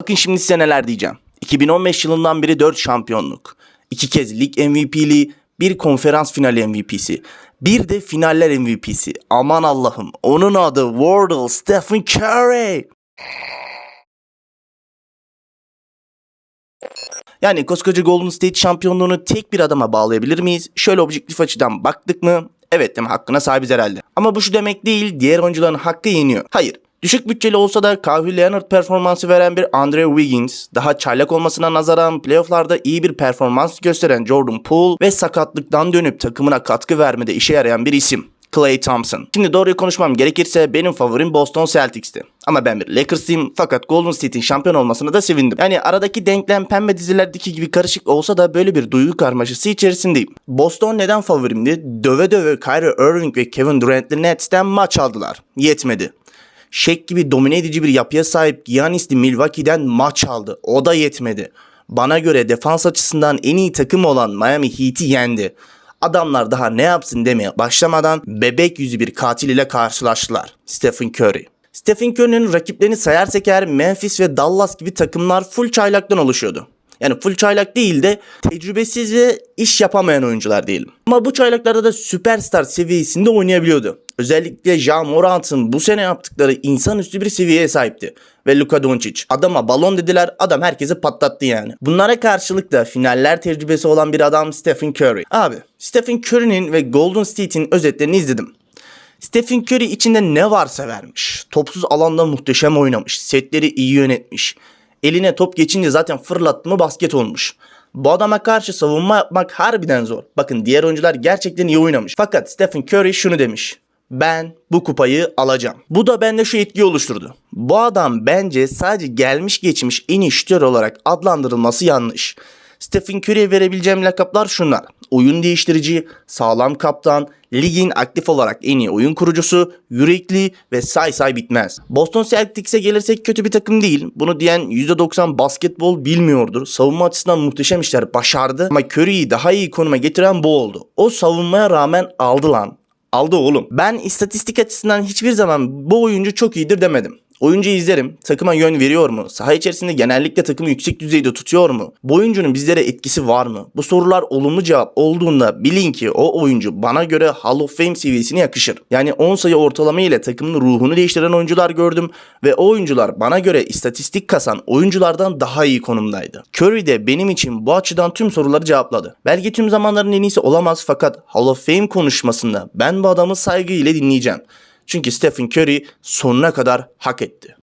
Bakın şimdi size neler diyeceğim. 2015 yılından beri 4 şampiyonluk. 2 kez lig MVP'liği, bir konferans finali MVP'si. Bir de finaller MVP'si. Aman Allah'ım. Onun adı Wardle Stephen Curry. Yani koskoca Golden State şampiyonluğunu tek bir adama bağlayabilir miyiz? Şöyle objektif açıdan baktık mı? Evet mi? Hakkına sahibiz herhalde. Ama bu şu demek değil, diğer oyuncuların hakkı yeniyor. Hayır. Düşük bütçeli olsa da Kawhi Leonard performansı veren bir Andre Wiggins, daha çaylak olmasına nazaran playofflarda iyi bir performans gösteren Jordan Poole ve sakatlıktan dönüp takımına katkı vermede işe yarayan bir isim. Clay Thompson. Şimdi doğruyu konuşmam gerekirse benim favorim Boston Celtics'ti. Ama ben bir Lakers'ıyım fakat Golden State'in şampiyon olmasına da sevindim. Yani aradaki denklem pembe dizilerdeki gibi karışık olsa da böyle bir duygu karmaşası içerisindeyim. Boston neden favorimdi? Döve döve Kyrie Irving ve Kevin Durant'li Nets'ten maç aldılar. Yetmedi. Shaq gibi domine edici bir yapıya sahip Giannis'li Milwaukee'den maç aldı. O da yetmedi. Bana göre defans açısından en iyi takım olan Miami Heat'i yendi. Adamlar daha ne yapsın demeye başlamadan bebek yüzü bir katil ile karşılaştılar. Stephen Curry. Stephen Curry'nin rakiplerini sayarsak eğer Memphis ve Dallas gibi takımlar full çaylaktan oluşuyordu. Yani full çaylak değil de tecrübesiz ve iş yapamayan oyuncular diyelim. Ama bu çaylaklarda da süperstar seviyesinde oynayabiliyordu. Özellikle Ja Morant'ın bu sene yaptıkları insanüstü bir seviyeye sahipti. Ve Luka Doncic. Adama balon dediler adam herkesi patlattı yani. Bunlara karşılık da finaller tecrübesi olan bir adam Stephen Curry. Abi Stephen Curry'nin ve Golden State'in özetlerini izledim. Stephen Curry içinde ne varsa vermiş. Topsuz alanda muhteşem oynamış. Setleri iyi yönetmiş. Eline top geçince zaten fırlattı mı basket olmuş. Bu adama karşı savunma yapmak harbiden zor. Bakın diğer oyuncular gerçekten iyi oynamış. Fakat Stephen Curry şunu demiş. Ben bu kupayı alacağım. Bu da bende şu etkiyi oluşturdu. Bu adam bence sadece gelmiş geçmiş en iyi olarak adlandırılması yanlış. Stephen Curry'e verebileceğim lakaplar şunlar. Oyun değiştirici, sağlam kaptan, ligin aktif olarak en iyi oyun kurucusu, yürekli ve say say bitmez. Boston Celtics'e gelirsek kötü bir takım değil. Bunu diyen %90 basketbol bilmiyordur. Savunma açısından muhteşem işler başardı. Ama Curry'i daha iyi konuma getiren bu oldu. O savunmaya rağmen aldı lan. Aldı oğlum. Ben istatistik açısından hiçbir zaman bu oyuncu çok iyidir demedim. Oyuncuyu izlerim. Takıma yön veriyor mu? Saha içerisinde genellikle takımı yüksek düzeyde tutuyor mu? Bu oyuncunun bizlere etkisi var mı? Bu sorular olumlu cevap olduğunda bilin ki o oyuncu bana göre Hall of Fame seviyesine yakışır. Yani 10 sayı ortalama ile takımın ruhunu değiştiren oyuncular gördüm ve o oyuncular bana göre istatistik kasan oyunculardan daha iyi konumdaydı. Curry de benim için bu açıdan tüm soruları cevapladı. Belki tüm zamanların en iyisi olamaz fakat Hall of Fame konuşmasında ben bu adamı saygıyla dinleyeceğim. Çünkü Stephen Curry sonuna kadar hak etti.